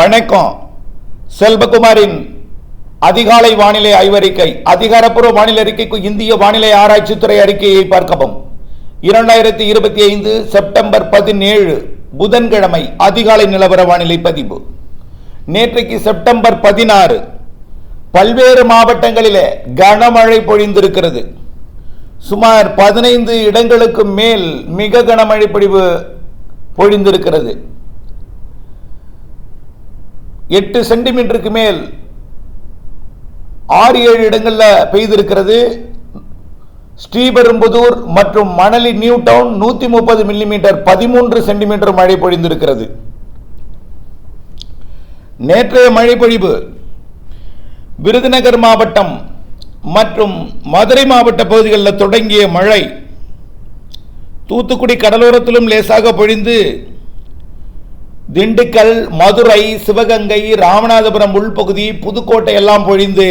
வணக்கம். செல்வகுமாரின் அதிகாலை வானிலை ஆய்வறிக்கை அதிகாரப்பூர்வ வானிலை அறிக்கைக்கு இந்திய வானிலை ஆராய்ச்சித்துறை அறிக்கையை பார்க்கவும். இரண்டாயிரத்தி இருபத்தி ஐந்து செப்டம்பர் பதினேழு புதன்கிழமை அதிகாலை நிலவர வானிலை பதிவு. நேற்றைக்கு செப்டம்பர் பதினாறு பல்வேறு மாவட்டங்களிலே கனமழை பொழிந்திருக்கிறது. சுமார் பதினைந்து இடங்களுக்கு மேல் மிக கனமழை பொழிவு பொழிந்திருக்கிறது. எட்டு சென்டிமீட்டருக்கு மேல் ஆறு ஏழு இடங்களில் பெய்திருக்கிறது. ஸ்ரீபெரும்புதூர் மற்றும் மணலி நியூ டவுன் நூத்தி முப்பது மில்லிமீட்டர் பதிமூன்று சென்டிமீட்டர் மழை பொழிந்திருக்கிறது. நேற்றைய மழை பொழிவு விருதுநகர் மாவட்டம் மற்றும் மதுரை மாவட்ட பகுதிகளில் தொடங்கிய மழை தூத்துக்குடி கடலோரத்திலும் லேசாக பொழிந்து திண்டுக்கல் மதுரை சிவகங்கை ராமநாதபுரம் உள்பகுதி புதுக்கோட்டை எல்லாம் பொழிந்து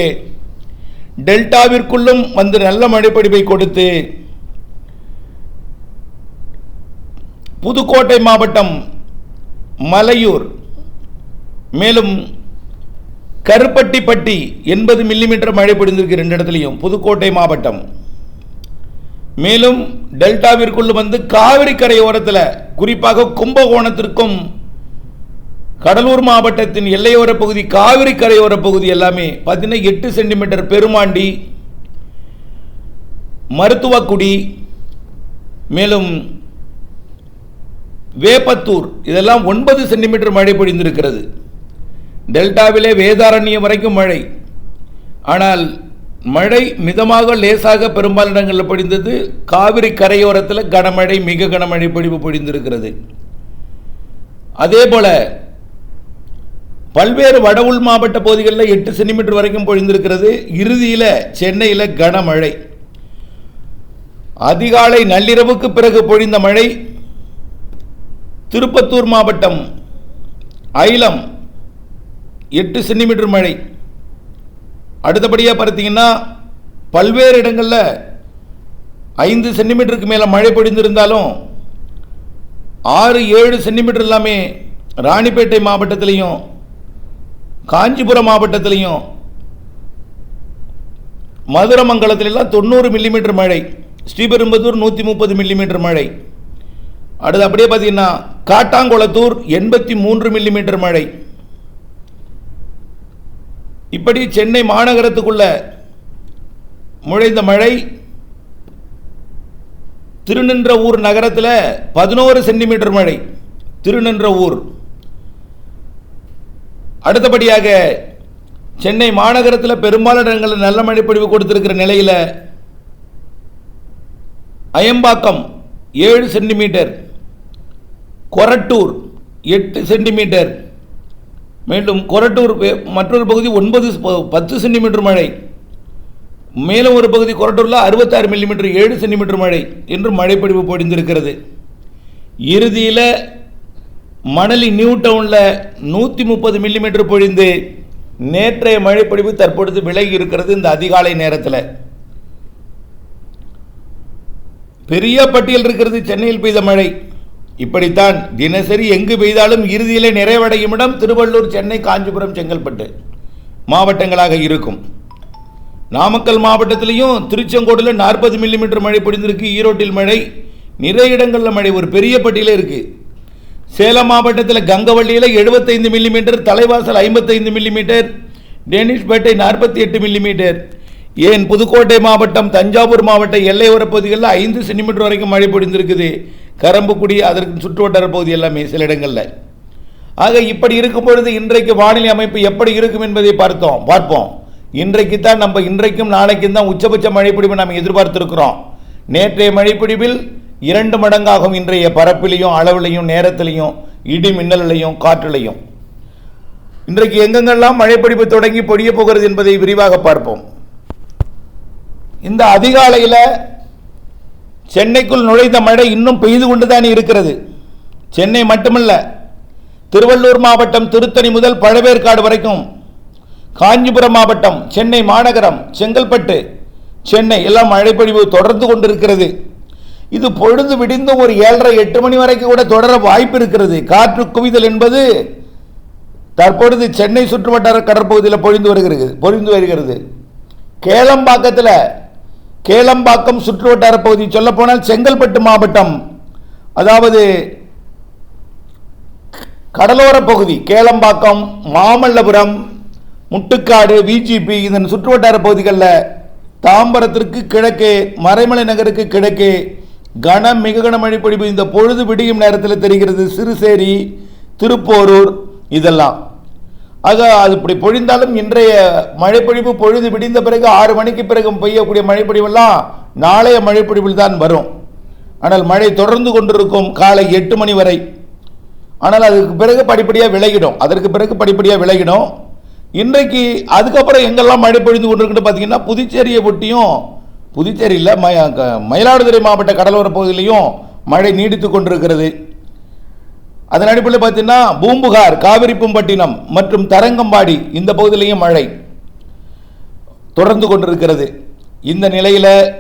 டெல்டாவிற்குள்ளும் வந்து நல்ல மழைப்படிப்பை கொடுத்து புதுக்கோட்டை மாவட்டம் மலையூர் மேலும் கருப்பட்டிப்பட்டி எண்பது மில்லிமீட்டர் மழை பொழிந்திருக்கு ரெண்டு இடத்துலையும் புதுக்கோட்டை மாவட்டம். மேலும் டெல்டாவிற்குள் வந்து காவிரி கரையோரத்தில் குறிப்பாக கும்பகோணத்திற்கும் கடலூர் மாவட்டத்தின் எல்லையோர பகுதி காவிரி கரையோர பகுதி எல்லாமே பார்த்தீங்கன்னா எட்டு சென்டிமீட்டர் பெருமாண்டி மருத்துவக்குடி மேலும் வேப்பத்தூர். இதெல்லாம் ஒன்பது சென்டிமீட்டர் மழை பொழிந்திருக்கிறது. டெல்டாவிலே வேதாரண்யம் வரைக்கும் மழை. ஆனால் மழை மிதமாக லேசாக பெரும்பாலான இடங்களில் பொழிந்தது. காவிரி கரையோரத்தில் கனமழை மிக கனமழை பொழிவு பொழிந்திருக்கிறது. அதே போல் பல்வேறு வட உள் மாவட்ட பகுதிகளில் எட்டு சென்டிமீட்டர் வரைக்கும் பொழிந்திருக்கிறது. இறுதியில் சென்னையில் கனமழை. அதிகாலை நள்ளிரவுக்கு பிறகு பொழிந்த மழை. திருப்பத்தூர் மாவட்டம் ஐலம் எட்டு சென்டிமீட்டர் மழை. அடுத்தபடியாக பார்த்தீங்கன்னா பல்வேறு இடங்களில் ஐந்து சென்டிமீட்டருக்கு மேலே மழை பொழிந்திருந்தாலும் ஆறு ஏழு சென்டிமீட்டர் எல்லாமே ராணிப்பேட்டை மாவட்டத்திலையும் காஞ்சிபுரம் மாவட்டத்திலையும் மதுரமங்கலத்திலெல்லாம் தொண்ணூறு மில்லிமீட்டர் மழை ஸ்ரீபெரும்புதூர் நூற்றி முப்பது மில்லிமீட்டர் மழை. அடுத்து அப்படியே பார்த்தீங்கன்னா காட்டாங்குளத்தூர் எண்பத்தி மூன்று மில்லிமீட்டர் மழை. இப்படி சென்னை மாநகரத்துக்குள்ள முழைந்த மழை திருநின்ற ஊர் நகரத்தில் பதினோரு சென்டிமீட்டர் மழை திருநின்ற ஊர் அடுத்தபடியாக சென்னை மாநகரத்தில் பெரும்பாலான இடங்களில் நல்ல மழை பொழிவு கொடுத்திருக்கிற நிலையில் அயம்பாக்கம் ஏழு சென்டிமீட்டர் கொரட்டூர் எட்டு சென்டிமீட்டர் மீண்டும் கொரட்டூர் மற்றொரு பகுதி ஒன்பது பத்து சென்டிமீட்டர் மழை மேலும் ஒரு பகுதி கொரட்டூரில் அறுபத்தாறு மில்லிமீட்டர் ஏழு சென்டிமீட்டர் மழை என்று மழைப்பொழிவு பொழிந்திருக்கிறது. இறுதியில் மணலி நியூ டவுனில் நூற்றி முப்பது மில்லிமீட்டர் பொழிந்து நேற்றைய மழைப்பொழிவு தற்பொழுது விலகி இருக்கிறது இந்த அதிகாலை நேரத்தில். பெரிய பட்டியல் இருக்கிறது சென்னையில் பெய்த மழை. இப்படித்தான் தினசரி எங்கு பெய்தாலும் இறுதியிலே நிறைவடையும் இடம் திருவள்ளூர் சென்னை காஞ்சிபுரம் செங்கல்பட்டு மாவட்டங்களாக இருக்கும். நாமக்கல் மாவட்டத்திலையும் திருச்செங்கோடில் நாற்பது மில்லிமீட்டர் மழை பொழிந்திருக்கு. ஈரோட்டில் மழை நிறைய இடங்களில் மழை. ஒரு பெரிய பட்டியலே இருக்குது சேலம் மாவட்டத்தில் கங்கவள்ளியில் எழுபத்தைந்து மில்லிமீட்டர் தலைவாசல் ஐம்பத்தைந்து மில்லிமீட்டர் டேனிஷ்பேட்டை நாற்பத்தி எட்டு மில்லிமீட்டர் ஏன் புதுக்கோட்டை மாவட்டம் தஞ்சாவூர் மாவட்ட எல்லையோர பகுதிகளில் ஐந்து சென்டிமீட்டர் வரைக்கும் மழை பொழிந்திருக்குது. கரம்புக்குடி அதற்கு சுற்றுவட்டார பகுதி எல்லாமே சில இடங்களில். ஆக இப்படி இருக்கும் பொழுது இன்றைக்கு வானிலை அமைப்பு எப்படி இருக்கும் என்பதை பார்த்தோம் பார்ப்போம். இன்றைக்கு தான் நம்ம இன்றைக்கும் நாளைக்கும் தான் உச்சபட்ச மழைப்பிடிவை நாம் எதிர்பார்த்திருக்கிறோம். நேற்றைய மழைப்பிடிவில் இரண்டு மடங்காகும் இன்றைய பரப்பிலையும் அளவிலையும் நேரத்திலையும் இடி மின்னலையும் காற்றிலையும். இன்றைக்கு எங்கெங்கெல்லாம் மழைப்பிடிப்பு தொடங்கி பொழிய போகிறது என்பதை விரிவாக பார்ப்போம். இந்த அதிகாலையில் சென்னைக்குள் நுழைந்த மழை இன்னும் பெய்து கொண்டுதான் இருக்கிறது. சென்னை மட்டுமல்ல திருவள்ளூர் மாவட்டம் திருத்தணி முதல் பழவேற்காடு வரைக்கும் காஞ்சிபுரம் மாவட்டம் சென்னை மாநகரம் செங்கல்பட்டு சென்னை எல்லாம் மழைப்பொழிவு தொடர்ந்து கொண்டிருக்கிறது. இது பொழுது விடிந்தும் ஒரு ஏழரை எட்டு மணி வரைக்கும் கூட தொடர வாய்ப்பு இருக்கிறது. காற்று குவிதல் என்பது தற்பொழுது சென்னை சுற்றுவட்டார கடற்பகுதியில் பொழிந்து வருகிறது பொழிந்து வருகிறது. கேளம்பாக்கத்தில் கேளம்பாக்கம் சுற்றுவட்டார பகுதி சொல்லப்போனால் செங்கல்பட்டு மாவட்டம் அதாவது கடலோர பகுதி கேளம்பாக்கம் மாமல்லபுரம் முட்டுக்காடு விஜிபி இதன் சுற்றுவட்டார பகுதிகளில் தாம்பரத்திற்கு கிழக்கே மறைமலை நகருக்கு கிழக்கே கன மிக கன மழை பொழிவு இந்த பொழுது விடியும் நேரத்தில் தெரிகிறது. சிறுசேரி திருப்போரூர் இதெல்லாம். ஆக அது இப்படி பொழிந்தாலும் இன்றைய மழைப்பொழிவு பொழுது விடிந்த பிறகு ஆறு மணிக்கு பிறகு பெய்யக்கூடிய மழைப்பொழிவெல்லாம் நாளைய மழைப்பொழிவில் தான் வரும். ஆனால் மழை தொடர்ந்து கொண்டிருக்கும் காலை எட்டு மணி வரை. ஆனால் அதுக்கு பிறகு படிப்படியாக விலகிடும். அதற்கு பிறகு படிப்படியாக விலகிடும். இன்றைக்கு அதுக்கப்புறம் எங்கெல்லாம் மழை பொழிந்து கொண்டிருக்குன்னு பார்த்தீங்கன்னா புதுச்சேரியை ஒட்டியும் புதுச்சேரியில் ம க- மயிலாடுதுறை மாவட்ட கடலோர பகுதியிலையும் மழை நீடித்து கொண்டிருக்கிறது. அதன் அடிப்படையில் பார்த்தீங்கன்னா பூம்புகார் காவிரிப்பம்பட்டினம் மற்றும் தரங்கம்பாடி இந்த பகுதியிலையும் மழை தொடர்ந்து கொண்டிருக்கிறது. இந்த நிலையில்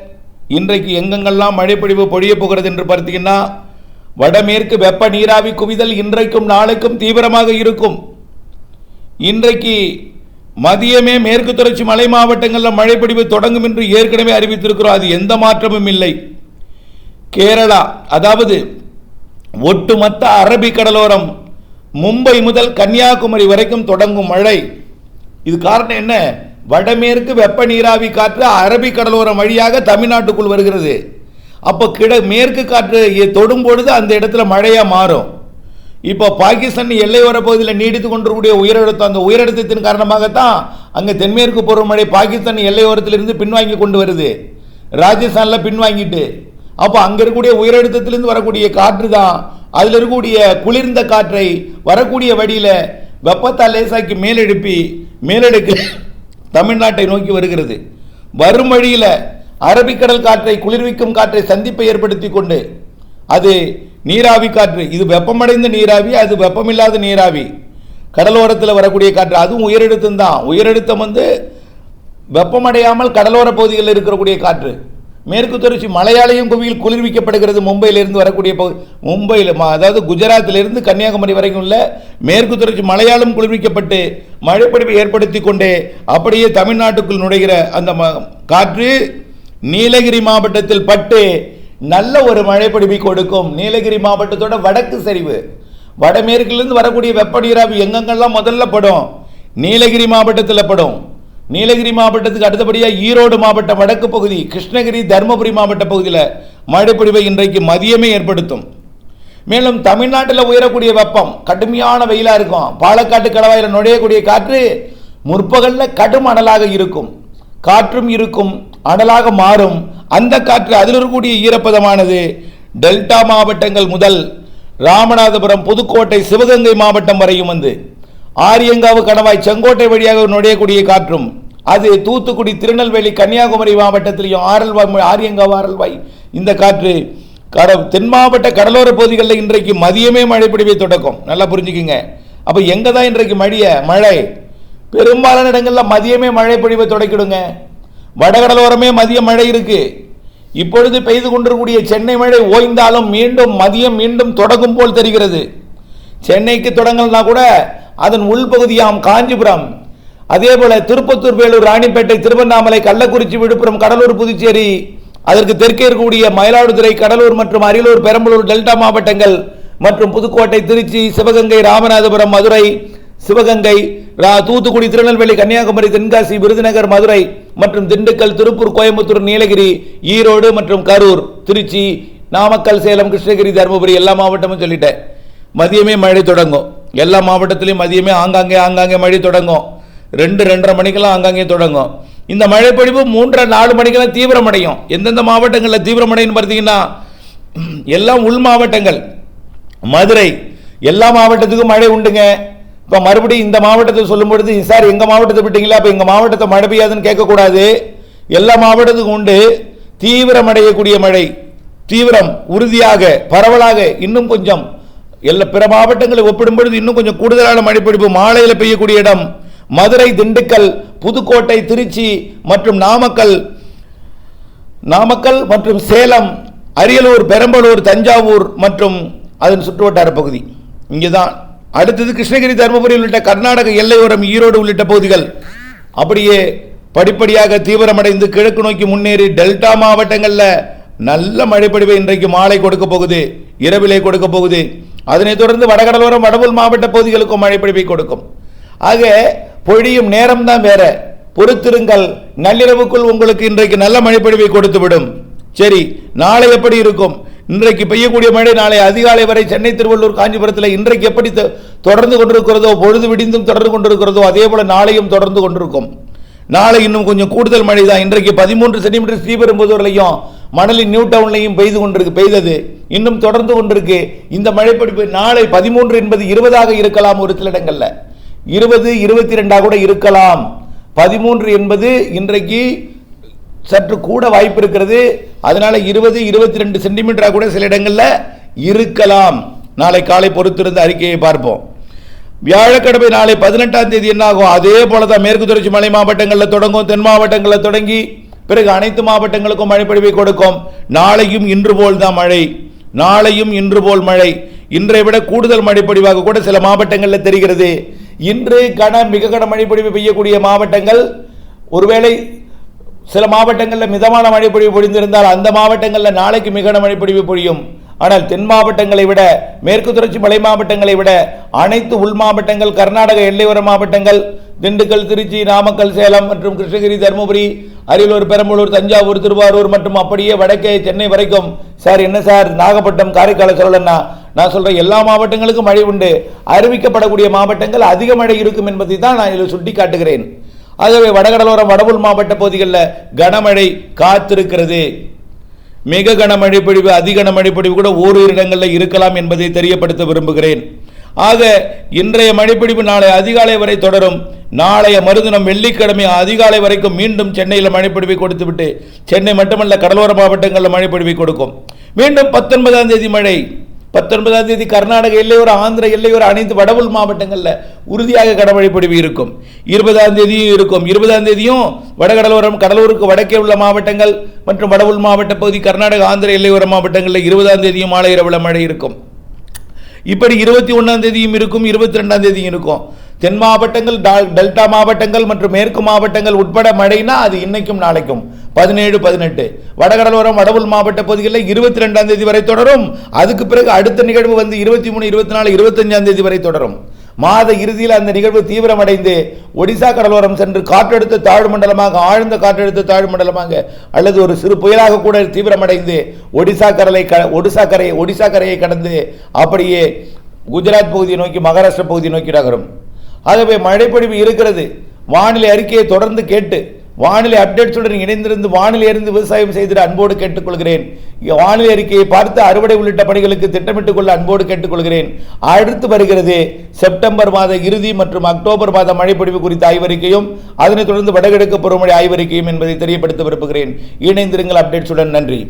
இன்றைக்கு எங்கெங்கெல்லாம் மழைப்பொழிவு பொழிய போகிறது என்று பார்த்தீங்கன்னா வடமேற்கு வெப்ப நீராவி குவிதல் இன்றைக்கும் நாளைக்கும் தீவிரமாக இருக்கும். இன்றைக்கு மதியமே மேற்கு தொடர்ச்சி மலை மாவட்டங்களில் மழைப்பொழிவு தொடங்கும் என்று ஏற்கனவே அறிவித்திருக்கிறோம். அது எந்த மாற்றமும் இல்லை. கேரளா அதாவது ஒட்டுமொத்த அரபிக் கடலோரம் மும்பை முதல் கன்னியாகுமரி வரைக்கும் தொடங்கும் மழை. இது காரணம் என்ன? வடமேற்கு வெப்ப நீராவி காற்று அரபிக் கடலோரம் வழியாக தமிழ்நாட்டுக்குள் வருகிறது. அப்போ கிட மேற்கு காற்று தொடும்பொழுது அந்த இடத்துல மழையாக மாறும். இப்போ பாகிஸ்தான் எல்லையோர பகுதியில் நீடித்து கொண்டிருக்கூடிய உயரழுத்தம் அந்த உயரழுத்தத்தின் காரணமாகத்தான் அங்கே தென்மேற்கு பருவமழை பாகிஸ்தான் எல்லையோரத்திலிருந்து பின்வாங்கி கொண்டு வருது. ராஜஸ்தானில் பின்வாங்கிட்டு அப்போ அங்கே இருக்கக்கூடிய உயரழுத்தத்திலிருந்து வரக்கூடிய காற்று தான் அதில் இருக்கக்கூடிய குளிர்ந்த காற்றை வரக்கூடிய வழியில் வெப்பத்தால் லேசாக்கி மேலெழுப்பி மேலெடுக்க தமிழ்நாட்டை நோக்கி வருகிறது. வரும் வழியில் அரபிக்கடல் காற்றை குளிர்விக்கும் காற்றை சந்திப்பை ஏற்படுத்தி கொண்டு அது நீராவி காற்று. இது வெப்பமடைந்த நீராவி அது வெப்பமில்லாத நீராவி. கடலோரத்தில் வரக்கூடிய காற்று அதுவும் உயரழுத்தம் தான். உயரழுத்தம் வந்து வெப்பமடையாமல் கடலோர பகுதிகளில் இருக்கக்கூடிய காற்று. மேற்கு தொடர்ச்சி மலையாளையும் குவியில் குளிர்விக்கப்படுகிறது. மும்பையிலிருந்து வரக்கூடிய பகுதி மும்பையில் அதாவது குஜராத்திலிருந்து கன்னியாகுமரி வரைக்கும் உள்ள மேற்கு தொடர்ச்சி மலையாளம் குளிர்விக்கப்பட்டு மழைப்பொழிவை ஏற்படுத்தி கொண்டே அப்படியே தமிழ்நாட்டுக்குள் நுழைகிற அந்த ம- காற்று நீலகிரி மாவட்டத்தில் பட்டு நல்ல ஒரு மழைப்பொழிவை கொடுக்கும். நீலகிரி மாவட்டத்தோட வடக்கு சரிவு. வடமேற்குலேருந்து வரக்கூடிய வெப்ப நீராவி எங்கெங்கெல்லாம் முதல்ல படும்? நீலகிரி மாவட்டத்தில் படும். நீலகிரி மாவட்டத்துக்கு அடுத்தபடியாக ஈரோடு மாவட்டம் வடக்கு பகுதி கிருஷ்ணகிரி தருமபுரி மாவட்ட பகுதியில் மழைப்பொழிவை இன்றைக்கு மதியமே ஏற்படுத்தும். மேலும் தமிழ்நாட்டில் உயரக்கூடிய வெப்பம் கடுமையான வெயிலாக இருக்கும். பாலக்காட்டு கடவாயில் நுழையக்கூடிய காற்று முற்பகலில் கடும் அனலாக இருக்கும். காற்றும் இருக்கும். அனலாக மாறும். அந்த காற்று அதில் இருக்கக்கூடிய ஈரப்பதமானது. டெல்டா மாவட்டங்கள் முதல் ராமநாதபுரம் புதுக்கோட்டை சிவகங்கை மாவட்டம் வரையும் வந்து. ஆரியங்காவு கணவாய் செங்கோட்டை வழியாக நுழையக்கூடிய காற்றும். அது தூத்துக்குடி திருநெல்வேலி கன்னியாகுமரி மாவட்டத்திலையும் ஆரல்வாய் ஆரியங்காவு ஆரல்வாய். இந்த காற்று கட தென் மாவட்ட கடலோர பகுதிகளில் இன்றைக்கு மதியமே மழை பொழிவை தொடக்கும். நல்லா புரிஞ்சுக்குங்க. அப்போ எங்கே தான் இன்றைக்கு மழைய மழை? பெரும்பாலான இடங்களில் மதியமே மழை பொழிவை தொடக்கிடுங்க. வடகடலோரமே மதிய மழை இருக்கு. இப்பொழுது பெய்து கொண்டிருக்கூடிய சென்னை மழை ஓய்ந்தாலும் மீண்டும் மதியம் மீண்டும் தொடங்கும் போல் தெரிகிறது. சென்னைக்கு தொடங்கலனா கூட அதன் உள்பகுதியாம் காஞ்சிபுரம். அதே போல திருப்பத்தூர் வேலூர் ராணிப்பேட்டை திருவண்ணாமலை கள்ளக்குறிச்சி விழுப்புரம் கடலூர் புதுச்சேரி அதற்கு தெற்கே இருக்கக்கூடிய மயிலாடுதுறை கடலூர் மற்றும் அரியலூர் பெரம்பலூர் டெல்டா மாவட்டங்கள் மற்றும் புதுக்கோட்டை திருச்சி சிவகங்கை ராமநாதபுரம் மதுரை சிவகங்கை ரா- தூத்துக்குடி திருநெல்வேலி கன்னியாகுமரி தென்காசி விருதுநகர் மதுரை மற்றும் திண்டுக்கல் திருப்பூர் கோயம்புத்தூர் நீலகிரி ஈரோடு மற்றும் கரூர் திருச்சி நாமக்கல் சேலம் கிருஷ்ணகிரி தருமபுரி எல்லா மாவட்டமும் சொல்லிட்டேன். மதியமே மழை தொடங்கும். எல்லா மாவட்டத்திலையும் மதியமே ஆங்காங்கே ஆங்காங்கே மழை தொடங்கும். ரெண்டு ரெண்டரை மணிக்கெல்லாம் ஆங்காங்கே தொடங்கும். இந்த மழைப்பொழிவு மூன்றரை நாலு மணிக்கெல்லாம் தீவிரமடையும். எந்தெந்த மாவட்டங்களில் தீவிரமடையும் பார்த்தீங்கன்னா எல்லாம் உள் மாவட்டங்கள். மதுரை எல்லா மாவட்டத்துக்கும் மழை உண்டுங்க. இப்போ மறுபடியும் இந்த மாவட்டத்தை சொல்லும் பொழுது சார் எங்கள் மாவட்டத்தை விட்டீங்களா? அப்போ எங்கள் மாவட்டத்தை மழை பெய்யாதுன்னு கேட்கக்கூடாது. எல்லா மாவட்டத்துக்கும் உண்டு. தீவிரமடையக்கூடிய மழை. தீவிரம் உறுதியாக பரவலாக இன்னும் கொஞ்சம். எல்லா பிற மாவட்டங்களை ஒப்பிடும் பொழுது இன்னும் கொஞ்சம் கூடுதலான மழைப்பிடிப்பு மாலையில் பெய்யக்கூடிய இடம். மதுரை திண்டுக்கல் புதுக்கோட்டை திருச்சி மற்றும் நாமக்கல். நாமக்கல் மற்றும் சேலம் அரியலூர் பெரம்பலூர் தஞ்சாவூர் மற்றும் அதன் சுற்றுவட்டார பகுதி. இங்கே தான் அடுத்தது கிருஷ்ணகிரி தருமபுரி உள்ளிட்ட கர்நாடக எல்லையோரம் ஈரோடு உள்ளிட்ட பகுதிகள். அப்படியே படிப்படியாக தீவிரமடைந்து கிழக்கு நோக்கி முன்னேறி டெல்டா மாவட்டங்களில் நல்ல மழைப்பொழிவை இன்றைக்கு மாலை கொடுக்க போகுது இரவிலே கொடுக்க போகுது. அதனைத் தொடர்ந்து வடகடலோரம் வடபுல் மாவட்ட பகுதிகளுக்கும் மழைப்பொழிவை கொடுக்கும். ஆக பொழியும் நேரம் தான் வேற. பொறுத்திருங்கள் நள்ளிரவுக்குள் உங்களுக்கு இன்றைக்கு நல்ல மழைப்பொழிவை கொடுத்துவிடும். சரி நாளை எப்படி இருக்கும்? இன்றைக்கு பெய்யக்கூடிய மழை நாளை அதிகாலை வரை சென்னை திருவள்ளூர் காஞ்சிபுரத்தில் இன்றைக்கு எப்படி தொடர்ந்து கொண்டிருக்கிறதோ பொழுது விடிந்தும் தொடர்ந்து கொண்டிருக்கிறதோ அதே போல நாளையும் தொடர்ந்து கொண்டிருக்கும். நாளை இன்னும் கொஞ்சம் கூடுதல் மழை தான். இன்றைக்கு பதிமூன்று சென்டிமீட்டர் ஸ்ரீபெரும்புதூர்லையும் மணலின் நியூ டவுன்லையும் பெய்து கொண்டிருக்கு பெய்தது. இன்னும் தொடர்ந்து கொண்டிருக்கு. இந்த மழைப்பிடிப்பு நாளை பதிமூன்று என்பது இருபதாக இருக்கலாம் ஒரு சில இடங்களில். இருபது இருபத்தி ரெண்டாக கூட இருக்கலாம். பதிமூன்று என்பது இன்றைக்கு சற்று கூட வாய்ப்பு இருக்கிறது. அதனால இருபது இருபத்தி ரெண்டு சென்டிமீட்டராக கூட சில இடங்களில் இருக்கலாம். நாளை காலை பொறுத்திருந்த அறிக்கையை பார்ப்போம். வியாழக்கிழமை நாளை பதினெட்டாம் தேதி என்னாகும்? அதே போல தான் மேற்கு தொடர்ச்சி மலை மாவட்டங்களில் தொடங்கும். தென் மாவட்டங்களில் தொடங்கி பிறகு அனைத்து மாவட்டங்களுக்கும் மழைப்பொழிவை கொடுக்கும். நாளையும் இன்று போல் தான் மழை. நாளையும் இன்று போல் மழை. இன்றை விட கூடுதல் மழைப்பொழிவாக கூட சில மாவட்டங்களில் தெரிகிறது. இன்று கன மிக கன மழைப்பொழிவு பெய்யக்கூடிய மாவட்டங்கள் ஒருவேளை சில மாவட்டங்களில் மிதமான மழைப்பொழிவு பொழிந்திருந்தால் அந்த மாவட்டங்களில் நாளைக்கு மிக மழைப்பொழிவு பொழியும். ஆனால் தென் மாவட்டங்களை விட மேற்கு தொடர்ச்சி மலை மாவட்டங்களை விட அனைத்து உள் மாவட்டங்கள் கர்நாடக எல்லையோர மாவட்டங்கள் திண்டுக்கல் திருச்சி நாமக்கல் சேலம் மற்றும் கிருஷ்ணகிரி தருமபுரி அரியலூர் பெரம்பலூர் தஞ்சாவூர் திருவாரூர் மற்றும் அப்படியே வடக்கே சென்னை வரைக்கும். சார் என்ன சார்? நாகப்பட்டினம் காரைக்கால சொல்லலன்னா நான் சொல்கிறேன் எல்லா மாவட்டங்களுக்கும் மழை உண்டு. அறிவிக்கப்படக்கூடிய மாவட்டங்கள் அதிக மழை இருக்கும் என்பதை தான் நான் இதில் சுட்டி காட்டுகிறேன் ஆகவே வடகடலோரம் வடபுல் மாவட்ட பகுதிகளில் கனமழை காத்திருக்கிறது. மிக கனமழை பொழிவு அதி கனமழை பொழிவு கூட ஓரிரு இடங்களில் இருக்கலாம் என்பதை தெரியப்படுத்த விரும்புகிறேன். ஆக இன்றைய மழைப்பிடிப்பு நாளை அதிகாலை வரை தொடரும். நாளைய மறுதினம் வெள்ளிக்கிழமை அதிகாலை வரைக்கும் மீண்டும் சென்னையில் மழைப்பிடிவை கொடுத்துவிட்டு சென்னை மட்டுமல்ல கடலோர மாவட்டங்களில் மழைப்பிடிவை கொடுக்கும். மீண்டும் பத்தொன்பதாம் தேதி மழை. பத்தொன்பதாம் தேதி கர்நாடக எல்லையோர ஆந்திர எல்லையோர அனைத்து வடவுள் மாவட்டங்களில் உறுதியாக கடமழை இருக்கும். இருபதாம் தேதியும் இருக்கும். இருபதாம் தேதியும் வடகடலோரம் கடலூருக்கு வடக்கே உள்ள மாவட்டங்கள் மற்றும் வடவுள் மாவட்ட பகுதி கர்நாடக ஆந்திர எல்லையோர மாவட்டங்களில் இருபதாம் தேதியும் மாலை இரவுல மழை இருக்கும். இப்படி இருபத்தி ஒன்றாம் தேதியும் இருக்கும் இருபத்தி ரெண்டாம் தேதியும் இருக்கும். தென் மாவட்டங்கள் டெல்டா மாவட்டங்கள் மற்றும் மேற்கு மாவட்டங்கள் உட்பட மழைனா அது இன்னைக்கும் நாளைக்கும். பதினேழு பதினெட்டு. வடகடலோரம் வடவுள் மாவட்ட பகுதிகளில் இருபத்தி ரெண்டாம் தேதி வரை தொடரும். அதுக்கு பிறகு அடுத்த நிகழ்வு வந்து இருபத்தி மூணு இருபத்தி நாலு இருபத்தஞ்சாம் தேதி வரை தொடரும். மாத இறுதியில் அந்த நிகழ்வு தீவிரமடைந்து ஒடிசா கடலோரம் சென்று காற்றழுத்த தாழ்வு மண்டலமாக ஆழ்ந்த காற்றழுத்த தாழ்வு மண்டலமாக அல்லது ஒரு சிறு புயலாக கூட தீவிரமடைந்து ஒடிசா கரலை க ஒடிசா கரையை ஒடிசா கரையை கடந்து அப்படியே குஜராத் பகுதியை நோக்கி மகாராஷ்டிரா பகுதியை நோக்கி நகரும். ஆகவே மழைப்பொழிவு இருக்கிறது. வானிலை அறிக்கையை தொடர்ந்து கேட்டு வானிலை அப்டேட்ஸுடன் இணைந்திருந்து வானிலை விவசாயம் செய்திட அன்போடு கேட்டுக்கொள்கிறேன். வானிலை அறிக்கையை பார்த்து அறுவடை உள்ளிட்ட பணிகளுக்கு திட்டமிட்டுக் கொள்ள அன்போடு கேட்டுக்கொள்கிறேன். அடுத்து வருகிறது செப்டம்பர் மாத இறுதி மற்றும் அக்டோபர் மாத மழைப்பொழிவு குறித்த ஆய்வறிக்கையும் அதனைத் தொடர்ந்து வடகிழக்கு பருவமழை ஆய்வறிக்கையும் என்பதை தெரியப்படுத்த விரும்புகிறேன். இணைந்திருங்கள் அப்டேட்ஸுடன். நன்றி.